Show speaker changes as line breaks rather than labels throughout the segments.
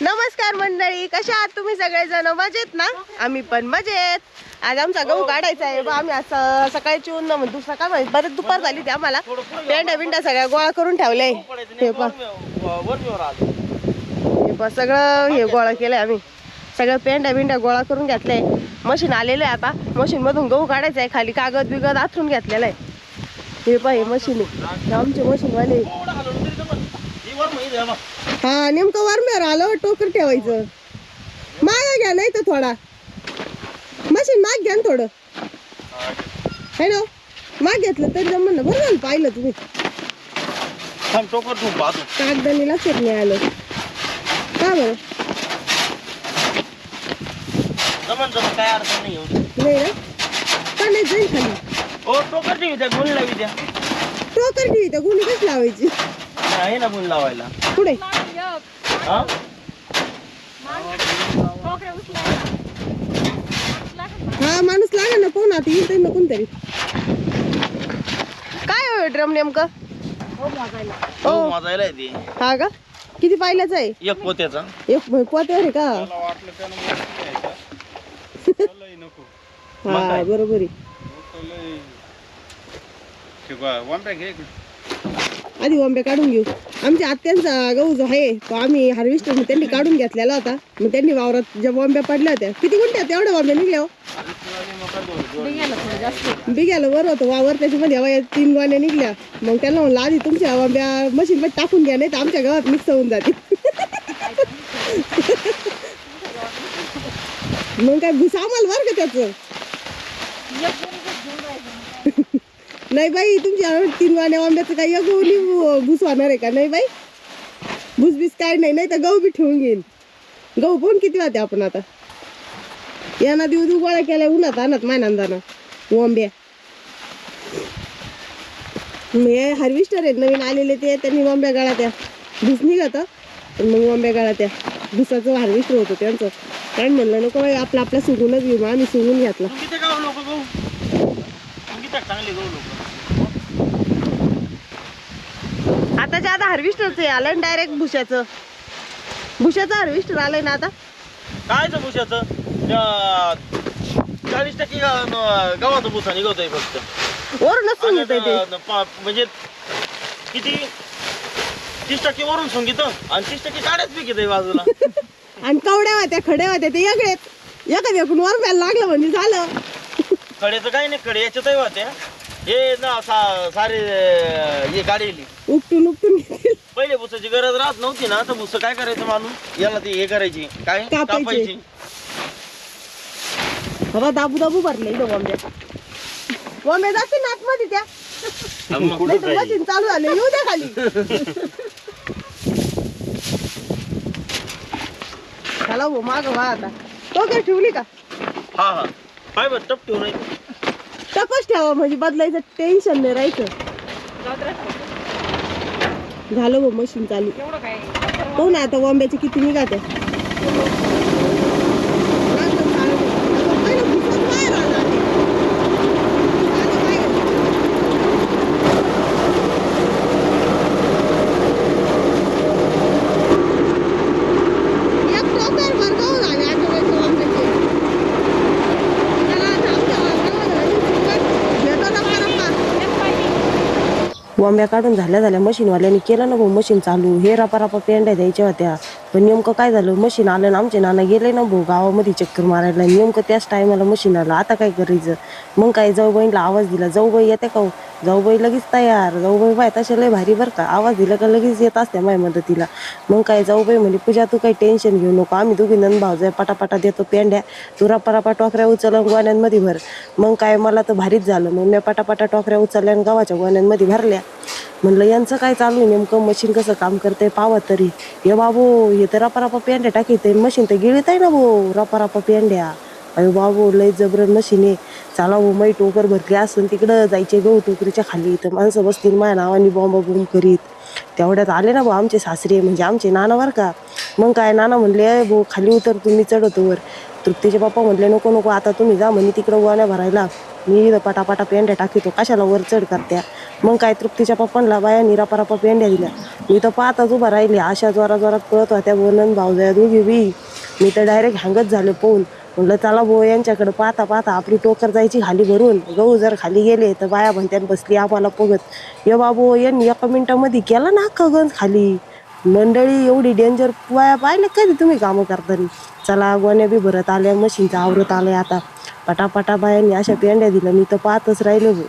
नमस्कार मंडळी कशा आहात तुम्ही सगळेजण? मजेत ना? आम्ही पण मजेत. आज आमचा गहू काढायचा आहे. बा आम्ही असं सकाळची ऊन म्हणजे सकाळ म्हणजे बरेच दुपार झाली ती आम्हाला. पेंडा बिंड्या सगळ्या गोळा करून ठेवले हे पा हे पा सगळं हे गोळा केलंय आम्ही. सगळं पेंडा बिंड्या गोळा करून घेतलंय. मशीन आलेलं आहे आता. मशीन मधून गहू काढायचा आहे. खाली कागद बिगद आथरून घेतलेलं आहे. हे पा हे मशीन आहे. हे आमचे मशीनवाले. हा नेमकं वरम्यावर आलं टोकर ठेवायचं. माग घ्या नाही तर थोडा. मशीन माग घ्या ना थोडं. है ना? माग घेतलं तरी जमन ना बरं झालं पाहिलं तुम्ही. कागदानी लक्षात नाही आलं. का बरं?
नाही
ना? का नाही? जाईल खाली.
ओ टोकर ठेवी त्या गुण लावी
टोकर ठेवी तर गुणी कशी लावायची?
आहे ना गुण लावायला.
पुढे
हा?
हा माणूस लागेल ना पाहून आता येईल ना कोणतरी. काय हो ड्रम नेमकं?
हो आहे ते.
हा का? किती पाहिल्याचं आहे?
एक पोत्याचा.
एक पोत्यावर आहे का? हा बरोबर आहे. आधी वंबे काढून घेऊ. आमच्या आत्यांचा गहू जो आहे तो आम्ही हार्वेस्टर त्यांनी काढून घेतलेला होता. मग त्यांनी वावरात ज्या वंब्या पडल्या होत्या किती गुंठ्या तेवढ्या वंब्या निघल्या हो? बिघ्याला वर होतं वावर त्याच्यामध्ये हवा तीन वाण्या निघल्या. मग त्यांना म्हणलं आधी तुमच्या वंब्या मशीन मध्ये टाकून घ्या नाही तर आमच्या गावात मिक्स होऊन जाते मग काय भुस आम्हाला का त्याचं? नाही बाई तुमच्या तीन वाण्या आंब्याचं काही गहू भूस होणार आहे का? नाही बाई. भूसबीस काय नाही नाही तर गहू बी ठेवून घेईन. गहू पण किती वाहते आपण आता? यांना दिवस गोळा केल्या उन्हात आणत मायनांदानं ओंब्या हे हार्वेस्टर आहेत नवीन आलेले ते त्यांनी वंब्या गाळा त्या. भूस निघत मग वंब्या गाळा त्या. भुसाचं हार्वेस्टर होतं त्यांचं. काय म्हणलं नको बाई आपलं आपल्या सुगूनच घेऊ आम्ही सुगून घेतला
किती गाव लोक गहू तू किती चांगले गहू लोक.
आताच्या आता हार्वेस्टरचं आलं डायरेक्ट भुशाचं भुशाचं हार्वेस्टर आलंय ना आता.
कायचं भुशाचं चाळीस टक्के गव्हाचं भुसा निघतोय फक्त.
वरूनच
आणि
येत
म्हणजे किती? तीस टक्के वरून सोंगित आणि तीस टक्के काड्याच पीक येते बाजूला.
आणि कवड्या होत्या खड्या होत्या ते वेगळेच एखाद्या पण वर लागलं म्हणजे झालं.
कडेचं काही नाही कडे याच्यातही होत्या. हे ना सा- सारे हे काढेली
उपटून उपटून.
पहिले भुसाची गरज राहत नव्हती ना तर भुस काय करायचं माणूस? याला ती हे करायची काय?
कापायची.
कापायची.
हवा दाबू दाबू भरले इथं वंब्या जाते ना आतमध्ये त्या.
आणि मग
नाही तर मशीन चालू झालं येऊ द्या खाली. चला भाऊ माग वा आता. तो काय ठेवली का?
हा हा. पाय बरं टप ठेवून
टपच ठेवा म्हणजे बदलायचं टेन्शन नाही राहायचं. झालं भाऊ मशीन चालू. हो ना आता वंब्याचे किती निघाते एक टोकर भर गहू झाले आठवड्याचे वंब्याचे. त्याला जाऊ द्या, घेतो ना वारंवार. वंब्या काढून झाल्या झाल्या मशीनवाल्याने केलं ना भाऊ मशीन चालू. हे रापा रापा पेंड्या द्यायच्या होत्या. पण नेमकं काय झालं? मशीन आलं ना आमचे नाना गेले ना भाऊ गावामध्ये चक्कर मारायला. नेमकं त्याच टायमाला मशीन आलं. आता काय करायचं? मग काय जाऊबाईला आवाज दिला. जाऊबाई येते का हो? जाऊबाई लगेच तयार. जाऊबाई बाय तशा लय भारी बरं का? आवाज दिला का लगेच येत असते माय मदतीला. मग काय जाऊबाई म्हणजे पूजा तू काही टेन्शन घेऊ नको. आम्ही दोघी नंद भाऊ पटापटा देतो पेंड्या. तुरा परापा टोकऱ्या उचलून गोण्यांमध्ये भर. मग काय मला तर भारीच झालं. मग मी पटापटा टोकऱ्या उचलल्या आणि गावाच्या गोण्यांमध्ये भरल्या. म्हणलं यांचं काय चालू आहे नेमकं? मशीन कसं काम करते पावा तरी. हे बाबू हे तर रपा रपा पेंड्या टाकीते मशीन तर गिळत आहे ना भाऊ रपा रपा पेंड्या. अरे बाबू लय जबर मशीन आहे. चला हो मै टोकर भरली असून तिकडं जायचे गहू टोकरीच्या खाली. तर माणसं बसतील माझ्या नावाने बॉम्बा बॉम्ब करीत. तेवढ्यात आले ना भाऊ आमचे सासरे म्हणजे आमचे नाना बरं का. मग काय नाना म्हणले भाऊ खाली उतर तुम्ही चढवतो वर. तृप्तीचे पप्पा म्हटले नको नको आता तुम्ही जा म्हणे तिकडं वाण्या भरायला. मी इथं पटापटा पेंड्या टाकितो. कशाला वर चढ करत्या? मग काय तृप्तीच्या पप्पांना बाया निरापरापा पेंड्या दिल्या. मी तर पाहताच उभा राहिली. अशा जोरा जोरात पळत होत्या बोलन भाऊजाया दोघी बी. मी तर डायरेक्ट हँगच झाले पोहून. म्हणलं चला भाऊ यांच्याकडे पाहता पाहता आपली टोकर जायची खाली भरून. गहू जर खाली गेले तर बाया म्हणत्यान बसली आम्हाला पगत. ये बाबू यांनी एका मिनिटामध्ये केला ना अख्खा गंज खाली? मंडळी एवढी डेंजर वाया पाहिले कधी तुम्ही कामं करताना? चला गोण्या बी भरत आल्या मशीनचं आवरत आलंय आता. पटापटा बायांनी अशा पेंड्या दिल्या मी तर पाहतच राहिलो भाऊ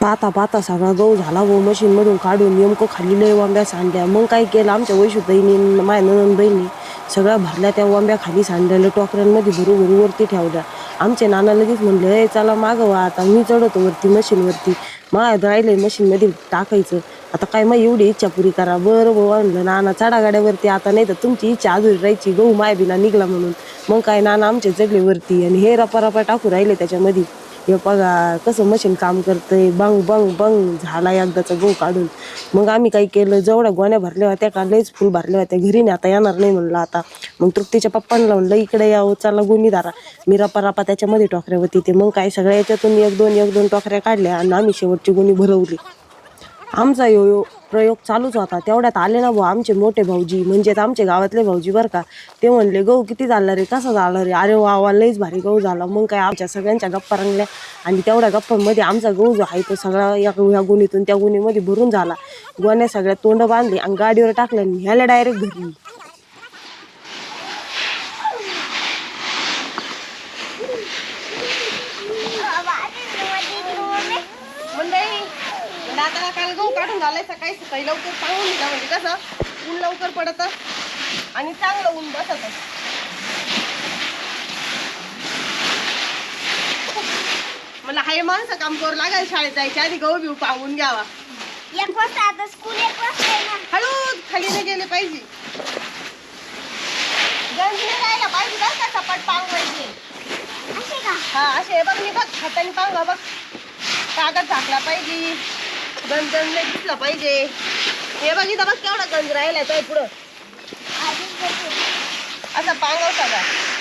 पाहता पाहता सगळा गहू झाला भाऊ मशीनमधून काढून नेमकं खाली लय वांब्या सांडल्या. मग काय केलं आमच्या वैशुताईने माझ्या बहिणी सगळ्या भरल्या त्या वांब्या खाली सांडलेल्या टोकऱ्यांमध्ये भरू भरू वरती ठेवल्या. आमचे नाना लगेच म्हणले चला मागवा आता मी चढवतो वरती मशीनवरती. मग राहिले मशीनमध्ये टाकायचं. आता काय मग एवढी इच्छा पुरी करा. बरं भाऊ म्हणलं नाना चढा गाड्यावरती आता नाही तर तुमची इच्छा अजून राहायची. गहू माय निघला म्हणून. मग काय नाना आमच्या जगलेवरती आणि हे रपा रपा टाकू राहिले त्याच्यामध्ये. हे बघा कसं मशीन काम करतंय. बंग बंग बंग झाला एकदाचा गहू काढून. मग आम्ही काय केलं जेवढ्या गोण्या भरल्या होत्या का लयच फुल भरल्या होत्या. घरी नाही आता येणार नाही म्हणलं आता. मग तृप्तीच्या पप्पांना म्हणलं इकडे यावं हो, चला गुन्ही दारा मी रपा रपा त्याच्यामध्ये टोकऱ्यावरती ते मग काय सगळ्या याच्यातून एक दोन एक दोन टोकऱ्या काढल्या आणि आम्ही शेवटची गुन्ही भरवली. आमचा यो यो प्रयोग चालूच होता. तेवढ्यात आले ना भाऊ आमचे मोठे भाऊजी म्हणजेच आमचे गावातले भाऊजी बरं का. ते म्हणले गहू किती झाला रे? कसा झाला रे? अरे वा वा लईच भारी गहू झाला. मग काय आमच्या सगळ्यांच्या गप्पा रंगल्या आणि तेवढ्या गप्पांमध्ये आमचा गहू जो आहे तो सगळा या ह्या गुणीतून त्या गुणीमध्ये भरून झाला. गोण्या सगळ्या तोंड बांधली आणि गाडीवर टाकल्या आणि ह्याला डायरेक्ट घरी
मंडळी दादाला काल गहू काढून झालाय सकाळी सकाळी लवकर सांगून दिला म्हणजे कसं ऊन लवकर पडत आणि चांगलं ऊन बसत. मला हाय माणसं काम करू लागायला शाळेत जायच्या आधी गहू बिऊ पांगून घ्यावा.
एक वाजता आता स्कूल एक वाजता आहे ना.
हळू खाली नाही गेले पाहिजे. गंज नाही पाहिजे बरं का सपाट पांगवायचे
असे का?
हा असे बघ मी बघ हाताने पांगा बघ. कागद झाकला पाहिजे. गंज गंज नाही दिसला पाहिजे. हे बघ इथं बघ केवढा गंज राहिलाय तो पुढं. असा पांगव सगळा.
असं का